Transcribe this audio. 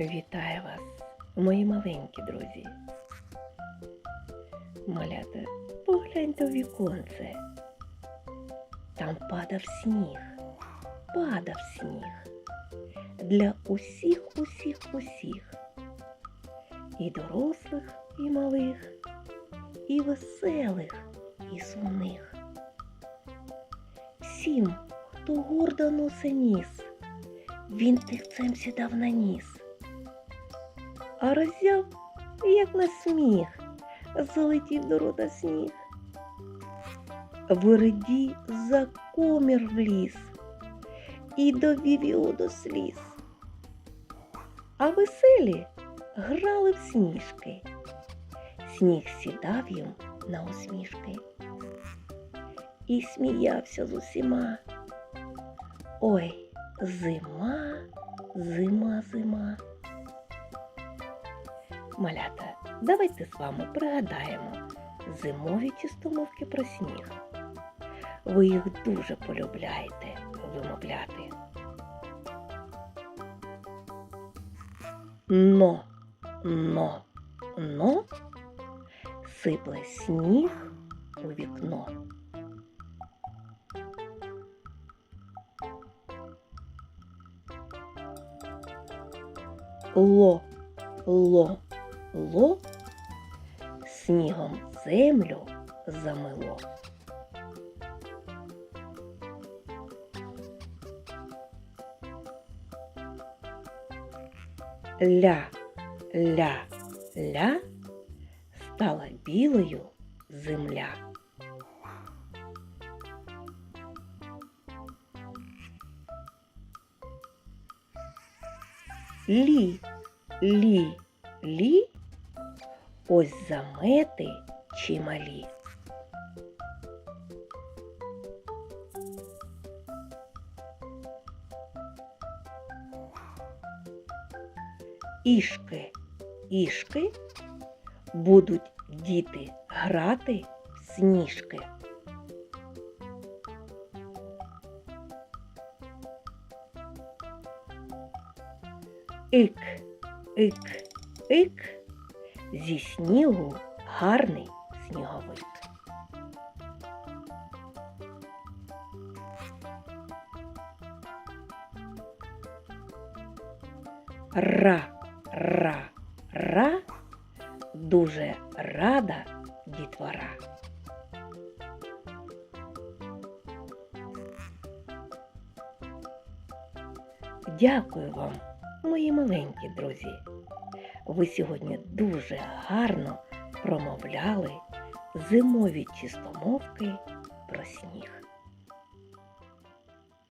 Вітаю вас, мої маленькі друзі. Малята, погляньте у віконце. Там падав сніг, падав сніг для усіх, усіх, усіх. І дорослих, і малих, і веселих, і сумних. Всім, хто гордо носи ніс, він тихцем сідав на ніс а роззяв, як на сміх, залетів до рота сніг. Вереді за комір вліз і довів його до сліз. А веселі грали в сніжки. Сніг сідав їм на усмішки і сміявся з усіма. Ой, зима, зима, зима. Малята, давайте з вами пригадаємо зимові чистомовки про сніг. Ви їх дуже полюбляєте вимовляти. Но, но, но сипле сніг у вікно. Ло, ло, ло снігом землю замило. Ля, ля, ля стала білою земля. Лі, лі, лі, ось замети чималі. Ішки, ішки будуть діти грати в сніжки. Ик, ик, ик, зі снігу гарний сніговик. Ра, ра, ра, дуже рада дітвора. Дякую вам, мої маленькі друзі. Ви сьогодні дуже гарно промовляли зимові чистомовки про сніг.